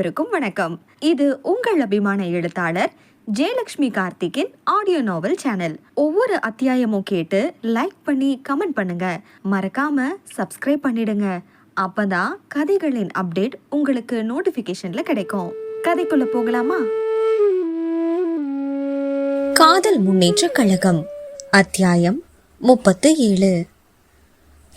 அனைவருக்கும் வணக்கம். இது உங்கள் அபிமான எழுத்தாளர் ஜெயலக்ஷ்மி கார்த்திக்கின் ஆடியோ நாவல் சேனல் ஒவ்வொரு அத்தியாயமும் கேட்டு லைக் பண்ணி கமெண்ட் பண்ணுங்க. மறக்காம சப்ஸ்கிரைப் பண்ணிடுங்க. அப்பதான் கதைகளின் அப்டேட் உங்களுக்கு நோட்டிபிகேஷன்ல கிடைக்கும். கதைக்குள்ள போகலாமா? காதல் முன்னேற்ற கழகம். அத்தியாயம் முப்பத்து ஏழு.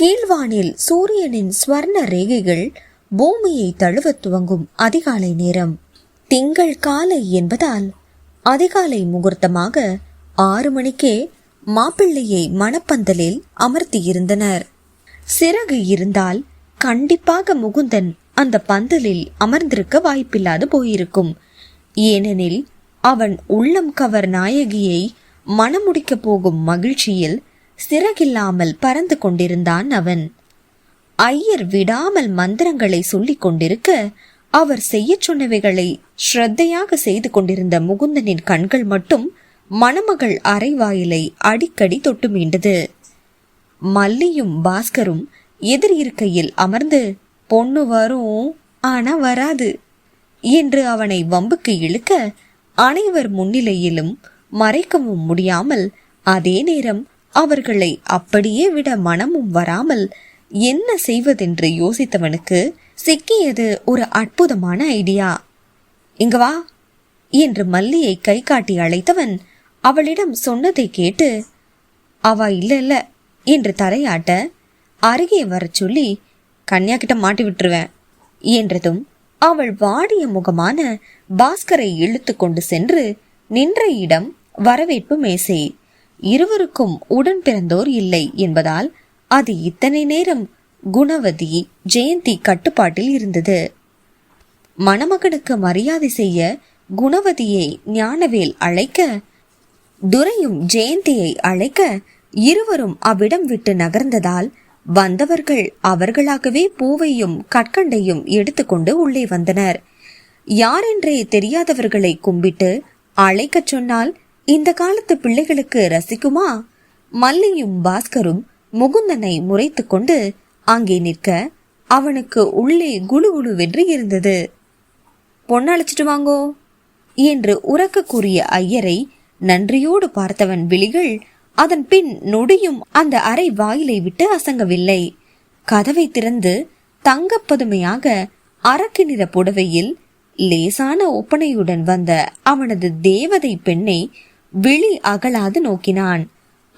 கீழ்வானில் சூரியனின் ஸ்வர்ண ரேகைகள் பூமியை தழுவத் துவங்கும் அதிகாலை நேரம். திங்கள் காலை என்பதால் அதிகாலை முகூர்த்தமாக ஆறு மணிக்கே மாப்பிள்ளையை மணப்பந்தலில் அமர்த்தியிருந்தனர். சிறகு இருந்தால் கண்டிப்பாக முகுந்தன் அந்த பந்தலில் அமர்ந்திருக்க வாய்ப்பில்லாது போயிருக்கும். ஏனெனில் அவன் உள்ளம் கவர் நாயகியை மணமுடிக்கப் போகும் மகிழ்ச்சியில் சிறகில்லாமல் பறந்து கொண்டிருந்தான் அவன். ஐயர் விடாமல் மந்திரங்களை சொல்லிக் கொண்டிருக்க அவர் செய்யச் சொன்னவைகளை ஸ்ரத்தையாக செய்து கொண்டிருந்த முகுந்தனின் கண்கள் மட்டும் மணமகள் அரைவாயிலை அடிக்கடி தொட்டு மீண்டது. மல்லியும் பாஸ்கரும் எதிர் இருக்கையில் அமர்ந்து பொண்ணு வரும் ஆனா வராது என்று அவனை வம்புக்கு இழுக்க அனைவர் முன்னிலையிலும் மறைக்கவும் முடியாமல் அதே நேரம் அவர்களை அப்படியே விட மனமும் வராமல் என்ன செய்வதென்று யோசித்தவனுக்கு சிக்கியது ஒரு அற்புதமான ஐடியா. இங்க வா என்று மல்லியை கை காட்டி அழைத்தவன் அவளிடம் சொன்னதை கேட்டு அவ இல்ல இல்ல என்று தலையாட்ட அருகே வரச் சொல்லி கன்யா கிட்ட மாட்டி விட்டுருவேன் என்றதும் அவள் வாடிய முகமான பாஸ்கரை இழுத்து கொண்டு சென்று நின்ற இடம் வரவேற்பு மேசை. இருவருக்கும் உடன் பிறந்தோர் இல்லை என்பதால் அது இத்தனை நேரம் குணவதி ஜெயந்தி கட்டுப்பாட்டில் இருந்தது. மணமகனுக்கு மரியாதை செய்ய குணவதியை ஞானவேல் அழைக்க துரையும் ஜெயந்தியை அழைக்க இருவரும் அவ்விடம் விட்டு நகர்ந்ததால் வந்தவர்கள் அவர்களாகவே பூவையும் கற்கண்டையும் எடுத்துக்கொண்டு உள்ளே வந்தனர். யாரென்றே தெரியாதவர்களை கும்பிட்டு அழைக்கச் சொன்னால் இந்த காலத்து பிள்ளைகளுக்கு ரசிக்குமா? மல்லியும் பாஸ்கரும் முகுந்தனை முறைத்து கொண்டு அங்கே நிற்க அவனுக்கு உள்ளே குழு வென்று இருந்தது. பொண்ணழைச்சிட்டு வாங்கோ என்று உறக்க கூறிய ஐயரை நன்றியோடு பார்த்தவன் விழிகள் அதன் பின் நொடியும் அந்த அறை வாயிலை விட்டு அசங்கவில்லை. கதவை திறந்து தங்கப்பதுமையாக அரக்கு நிற புடவையில் லேசான ஒப்பனையுடன் வந்த அவனது தேவதை பெண்ணை விழி அகலாது நோக்கினான்.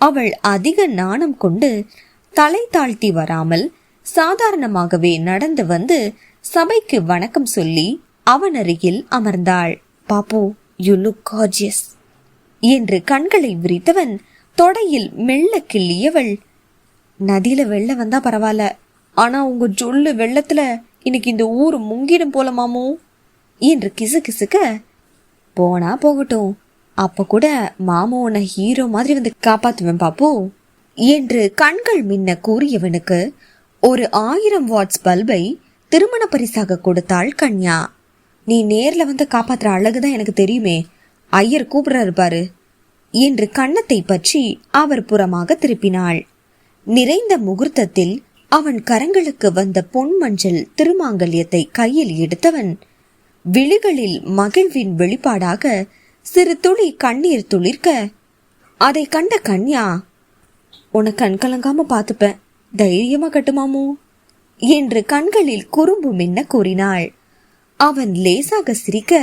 அவள் அதிக நாணம் கொண்டு தலை தாழ்த்தி வராமல் சாதாரணமாகவே நடந்து வந்து சபைக்கு வணக்கம் சொல்லி அவன் அருகில் அமர்ந்தாள். பாப்பு யூ லுக் கார்ஜியஸ் என்று கண்களை விரித்தவன் தொடையில் மெல்ல கிள்ளியவள் நதியில வெள்ளம் வந்தா பரவாயில்ல. ஆனா உங்க ஜொல்லு வெள்ளத்துல இன்னைக்கு இந்த ஊர் முங்கிடும் போலமாமோ என்று கிசு கிசுக்க போனா போகட்டும். அப்போ கூட மாமா உன்னை ஹீரோ மாதிரி வந்து காப்பாத்துவேன் பாப்போ? என்று கண்கள் மின்ன கூறியவனுக்கு ஒரு ஆயிரம் வாட்ஸ் பல்பை திருமண பரிசாக கொடுத்தாள் கன்யா. நீ நேர்ல வந்து காப்பாத்துற அழகுதான் எனக்கு தெரியுமே. ஐயர் கூப்பிடுறாரு பாரு. என்று கன்னத்தை பற்றி அவர் புறமாக திருப்பினாள். நிறைந்த முகூர்த்தத்தில் அவன் கரங்களுக்கு வந்த பொன் மஞ்சள் திருமாங்கல்யத்தை கையில் எடுத்தவன். விழிகளில் மகிழ்வின் வெளிப்பாடாக சிறு துளி கண்ணீர் துளிர்க்க. அதை கண்ட கன்யா உன கண் கலங்காம பார்த்துப்பேன். தைரியமா கட்டுமாமோ என்று கண்களில் குறும்பு மின்ன கூறினாள். அவன் லேசாக சிரிக்க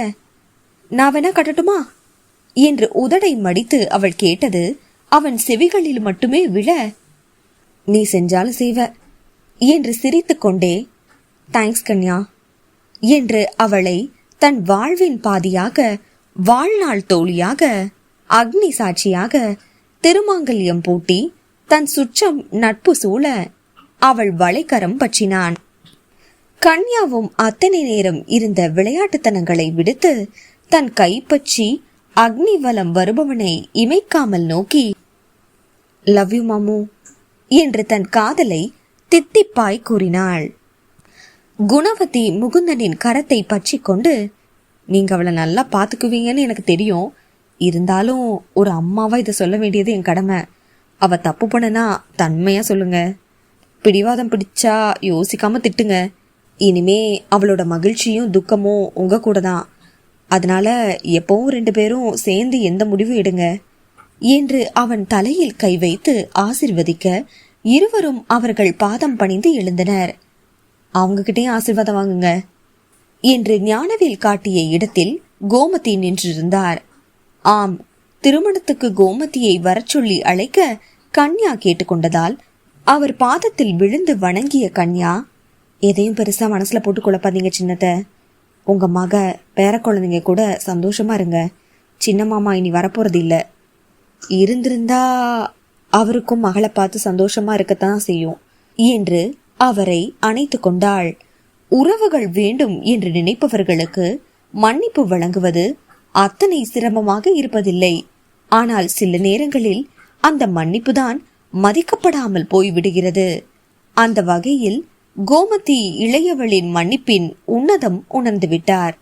நான் வேணா கட்டட்டுமா? என்று உதடை மடித்து அவள் கேட்டது அவன் செவிகளில் மட்டுமே விழ நீ செஞ்சாலும் செய்வ என்று சிரித்துக்கொண்டே தேங்க்ஸ் கன்யா என்று அவளை தன் வாழ்வின் பாதியாக வாழ்நாள் தோழியாக அக்னி சாட்சியாக திருமாங்கல்யம் பூட்டி தன் சுற்றம் நட்பு சூழ அவள் வளைக்கரம் பற்றினான். கன்யாவும் அத்தனை நேரம் இருந்த விளையாட்டுத்தனங்களை விடுத்து தன் கைப்பற்றி அக்னி வலம் வருபவனை இமைக்காமல் நோக்கி லவ் யூ மாமு என்று தன் காதலை தித்திப்பாய் கூறினாள். குணவதி முகுந்தனின் கரத்தை பற்றி கொண்டு நீங்கள் அவளை நல்லா பார்த்துக்குவீங்கன்னு எனக்கு தெரியும். இருந்தாலும் ஒரு அம்மாவாக இதை சொல்ல வேண்டியது என் கடமை. அவள் தப்பு பண்ணனா தன்மையாக சொல்லுங்கள் பிடிவாதம் பிடிச்சா யோசிக்காமல் திட்டுங்க. இனிமே அவளோட மகிழ்ச்சியும் துக்கமும் உங்கள் கூட தான். அதனால் எப்பவும் ரெண்டு பேரும் சேர்ந்து எந்த முடிவும் எடுங்க. என்று அவன் தலையில் கை வைத்து ஆசிர்வதிக்க இருவரும் அவர்கள் பாதம் பணிந்து எழுந்தனர். அவங்ககிட்டயும் ஆசிர்வாதம் வாங்குங்க. என்று ஞானவேல் காட்டிய இடத்தில் கோமதி நின்றிருந்தார். ஆம் திருமணத்துக்கு கோமதியை வரச்சொல்லி அழைக்க கன்யா கேட்டுக்கொண்டதால் அவர் பாதத்தில் விழுந்து வணங்கிய கன்யா எதையும் பெருசா மனசுல போட்டு குழப்பாதீங்க சின்னத்த. உங்க மக பேர குழந்தைங்க கூட சந்தோஷமா இருங்க. சின்ன மாமா இனி வரப்போறது இல்ல. இருந்திருந்தா அவருக்கும் மகளை பார்த்து சந்தோஷமா இருக்கத்தான் செய்யும் என்று அவரை அணைத்து கொண்டாள். உறவுகள் வேண்டும் என்று நினைப்பவர்களுக்கு மன்னிப்பு வழங்குவது அத்தனை சிரமமாக இருப்பதில்லை. ஆனால் சில நேரங்களில் அந்த மன்னிப்புதான் மதிக்கப்படாமல் போய்விடுகிறது. அந்த வகையில் கோமதி இளையவளின் மன்னிப்பின் உன்னதம் உணர்ந்துவிட்டார்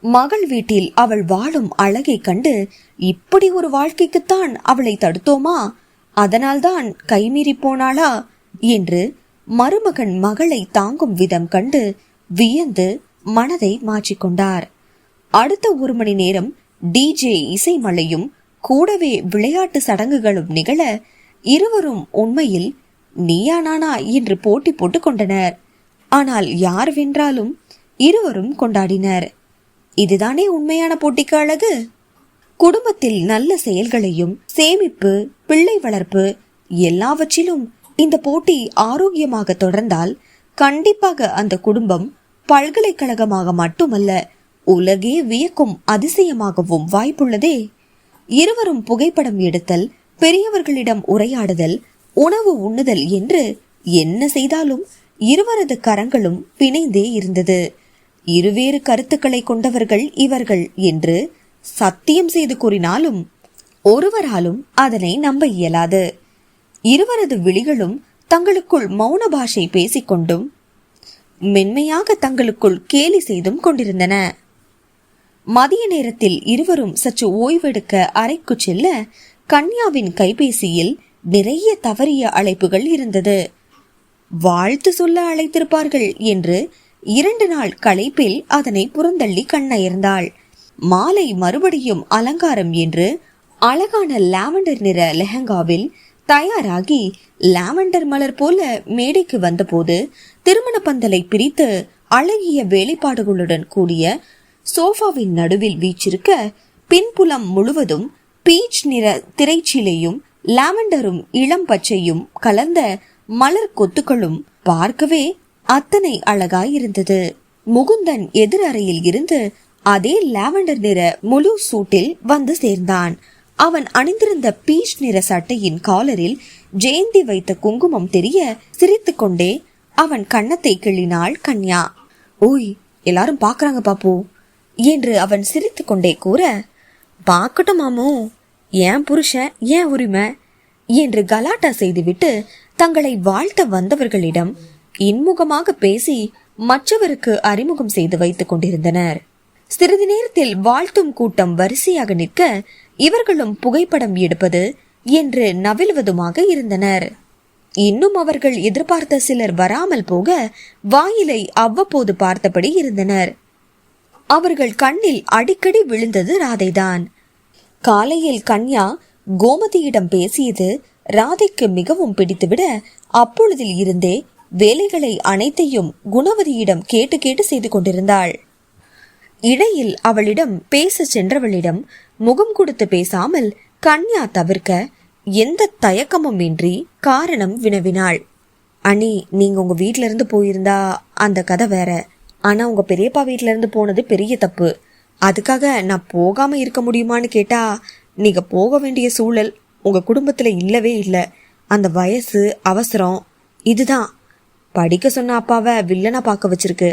மகள் வீட்டில் அவள் வாழும் அழகை கண்டு இப்படி ஒரு வாழ்க்கைக்குத்தான் அவளை தடுத்தோமா? அதனால்தான் கைமீறி போனாளா? என்று மருமகன் மகளை தாங்கும் விதம் கண்டு வியந்து மனதை மாற்றிக்கொண்டார். அடுத்த ஒரு மணி நேரம் டிஜே இசைமலையும் கூடவே விளையாட்டு சடங்குகளும் நிகழ இருவரும் உண்மையில் நீயா நானா என்று போட்டி போட்டுக் கொண்டனர். ஆனால் யார் வென்றாலும் இருவரும் கொண்டாடினர். இதுதானே உண்மையான போட்டிக்கு அழகு? குடும்பத்தில் நல்ல செயல்களையும் சேமிப்பு பிள்ளை வளர்ப்பு எல்லாவற்றிலும் இந்த போட்டி ஆரோக்கியமாக தொடர்ந்தால் கண்டிப்பாக அந்த குடும்பம் பல்கலைக்கழகமாக மட்டுமல்ல உலகே வியக்கும் அதிசயமாகவும் வாய்ப்புள்ளதே. இருவரும் புகைப்படம் எடுத்தல் பெரியவர்களிடம் உரையாடுதல் உணவு உண்ணுதல் என்று என்ன செய்தாலும் இருவரது கரங்களும் பிணைந்தே இருந்தது. இருவேறு கருத்துக்களை கொண்டவர்கள் இவர்கள் என்று சத்தியம் செய்து கூறினாலும் ஒருவராலும் அதனை நம்ப இயலாது. இருவரது விழிகளும் தங்களுக்குள் மௌன பாஷை பேசிக்கொண்டும் மென்மையாக தங்களுக்குள் கேலி செய்தும் கொண்டிருந்தன. மதிய நேரத்தில் இருவரும் சற்று ஓய்வெடுக்க அறைக்கு செல்ல கன்யாவின் கைபேசியில் நிறைய தவறிய அழைப்புகள் இருந்தது. வாழ்த்து சொல்ல அழைத்திருப்பார்கள் என்று இரண்டு நாள் களைப்பில் அதனை புறந்தள்ளி கண்ணயர்ந்தாள். மாலை மறுபடியும் அலங்காரம் என்று அழகான லாவெண்டர் நிற லெஹங்காவில் தயாராகி லாவெண்டர் மலர் போல மேடைக்கு வந்தபோது திருமண பந்தலை பிரித்து அழகிய வேலைப்பாடுகளுடன் கூடிய சோஃபாவின் நடுவில் வீச்சிருக்க பின்புலம் முழுவதும் பீச் நிற திரைச்சீலையும் லாவெண்டரும் இளம் பச்சையும் கலந்த மலர் கொத்துக்களும் பார்க்கவே அத்தனை அழகாயிருந்தது. முகுந்தன் எதிர் அறையில் இருந்து அதே லாவெண்டர் நிற முழு சூட்டில் வந்து சேர்ந்தான். அவன் அணிந்திருந்த பீச் நிற சட்டையின் காலரில் ஜெயந்தி வைத்த குங்குமம் தெரிய சிரித்துக்கொண்டே அவன் கன்னத்தை கிள்ளினாள் கன்யா. ஓய் எல்லாரும் பாக்குறாங்க பாப்பு என்று அவன் சிரித்துக்கொண்டே கூற பார்க்கட்டும் மாமோ ஏன் புருஷன் ஏன் உரிமை? என்று கலாட்டா செய்துவிட்டு தங்களை வாழ்த்த வந்தவர்களிடம் இன்முகமாக பேசி மற்றவருக்கு அறிமுகம் செய்து வைத்துக் கொண்டிருந்தனர். சிறிது நேரத்தில் வாழ்த்தும் கூட்டம் வரிசையாக நிற்க இவர்களும் புகைப்படம் எடுப்பது என்று நவிழ்வதுமாக இருந்தனர். இன்னும் அவர்கள் எதிர்பார்த்த சிலர் வராமல் போக வாயிலை அவ்வப்போது பார்த்தபடி இருந்தனர். அவர்கள் கண்ணில் அடிக்கடி விழுந்தது ராதைதான். காலையில் கன்யா கோமதியிடம் பேசியது ராதைக்கு மிகவும் பிடித்துவிட அப்பொழுதில் இருந்தே வேலைகளை அனைத்தையும் குணவதியிடம் கேட்டு கேட்டு செய்து கொண்டிருந்தாள். இடையில் அவளிடம் பேச சென்றவளிடம் முகம் கொடுத்து பேசாமல் கன்யா தவிர்க்க எந்த தயக்கமும் இன்றி காரணம் வினவினாள். அனி நீங்க உங்க வீட்ல இருந்து போயிருந்தா அந்த கதை வேற. ஆனா உங்க பெரியப்பா வீட்ல இருந்து போனது பெரிய தப்பு. அதுக்காக நான் போகாம இருக்க முடியுமான்னு கேட்டா நீங்க போக வேண்டிய சூழல் உங்க குடும்பத்துல இல்லவே இல்லை. அந்த வயசு அவசரம் இதுதான். படிக்க சொன்ன அப்பாவை வில்லனா பார்க்க வச்சிருக்கு.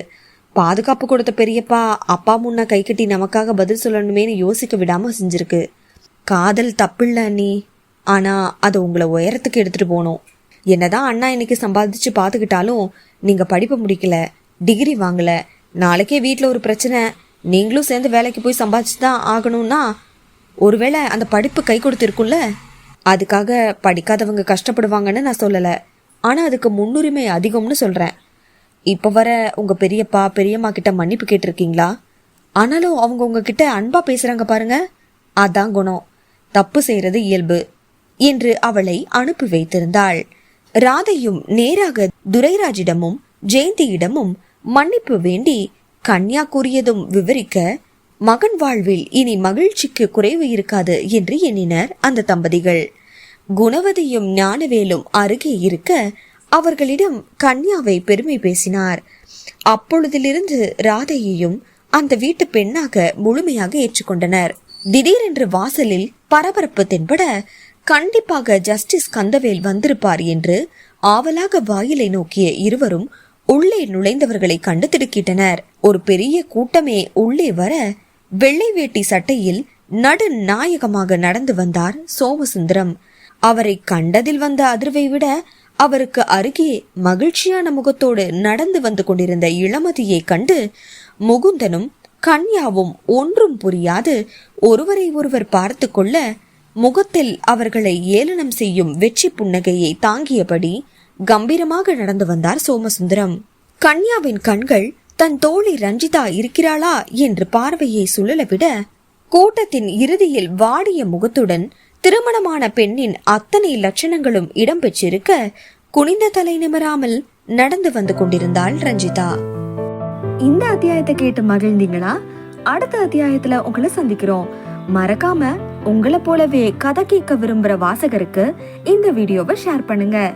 பாதுகாப்பு கொடுத்த பெரியப்பா அப்பா முன்ன கை கட்டி நமக்காக பதில் சொல்லணுமேனு யோசிக்க விடாம செஞ்சிருக்கு. காதல் தப்பில்ல அண்ணி. ஆனா அது உங்களை உயரத்துக்கு எடுத்துட்டு போகணும் என்னதான் அண்ணா இன்னைக்கு சம்பாதிச்சு பாத்துக்கிட்டாலும் நீங்க படிப்பை முடிக்கல டிகிரி வாங்கல நாளைக்கே வீட்டில் ஒரு பிரச்சனை நீங்களும் சேர்ந்து வேலைக்கு போய் சம்பாதிச்சு தான் ஆகணும்னா ஒருவேளை அந்த படிப்பு கை கொடுத்துருக்கும்ல? அதுக்காக படிக்காதவங்க கஷ்டப்படுவாங்கன்னு நான் சொல்லலை. ஆனால் அதுக்கு முன்னுரிமை அதிகம்னு சொல்கிறேன் இப்போ வர உங்கள் பெரியப்பா பெரியம்மா கிட்ட மன்னிப்பு கேட்டிருக்கீங்களா? ஆனாலும் அவங்க உங்ககிட்ட அன்பாக பேசுகிறாங்க பாருங்க. அதான் குணம். தப்பு செய்கிறது இயல்பு என்று அவளை அனுப்பி வைத்திருந்தாள். ராதையும் நேராக துரைராஜிடமும் ஜெயந்தியிடமும் மன்னிப்பு வேண்டி கன்யா கூறியதும் விவரிக்க மகன் வாழ்வில் இனி மகிழ்ச்சிக்கு குறைவு இருக்காது என்று எண்ணினர் அந்த தம்பதிகள். குணவதியும் ஞானவேலும் அருகே இருக்க அவர்களிடம் கன்யாவை பெருமை பேசினார். அப்பொழுதிலிருந்து ராதையையும் அந்த வீட்டு பெண்ணாக முழுமையாக ஏற்றுக்கொண்டனர். திடீரென்று வாசலில் பரபரப்பு தென்பட கண்டிப்பாக ஜஸ்டிஸ் கந்தவேல் வந்திருப்பார் என்று ஆவலாக வாயிலை நோக்கிய இருவரும் உள்ளே நுழைந்தவர்களை கண்டு திடுக்கிட்டனர். ஒரு பெரிய கூட்டமே உள்ளே வர வெள்ளை வேட்டி சட்டையில் நடு நாயகமாக நடந்து வந்தார் சோமசுந்தரம். அவரை கண்டதில் வந்த அதிர்வை விட அவருக்கு அருகே மகிழ்ச்சியான முகத்தோடு நடந்து வந்து கொண்டிருந்த இளமதியை கண்டு முகுந்தனும் கன்யாவும் ஒன்றும் புரியாது. ஒருவரை ஒருவர் பார்த்து கொள்ள முகத்தில் அவர்களை ஏளனம் செய்யும் வெற்றி புன்னகையை தாங்கியபடி கம்பீரமாக நடந்து வந்தார் சோமசுந்தரம். கன்யாவின் கண்கள் தன் தோழி ரஞ்சிதா இருக்கிறாளா? என்று பார்வையை சுழலவிட கூட்டத்தின் இறுதியில் வாடிய முகத்துடன் திருமணமான பெண்ணின் அத்தனை லட்சணங்களும் இடம்பெற்றிருக்க குனிந்த தலை நிமிராமல் நடந்து வந்து கொண்டிருந்தாள் ரஞ்சிதா. இந்த அத்தியாயத்தை கேட்டு மகிழ்ந்தீங்களா? அடுத்த அத்தியாயத்துல உங்களை சந்திக்கிறோம். மறக்காம உங்களை போலவே கதை கேட்க விரும்புற வாசகருக்கு இந்த வீடியோவை ஷேர் பண்ணுங்க.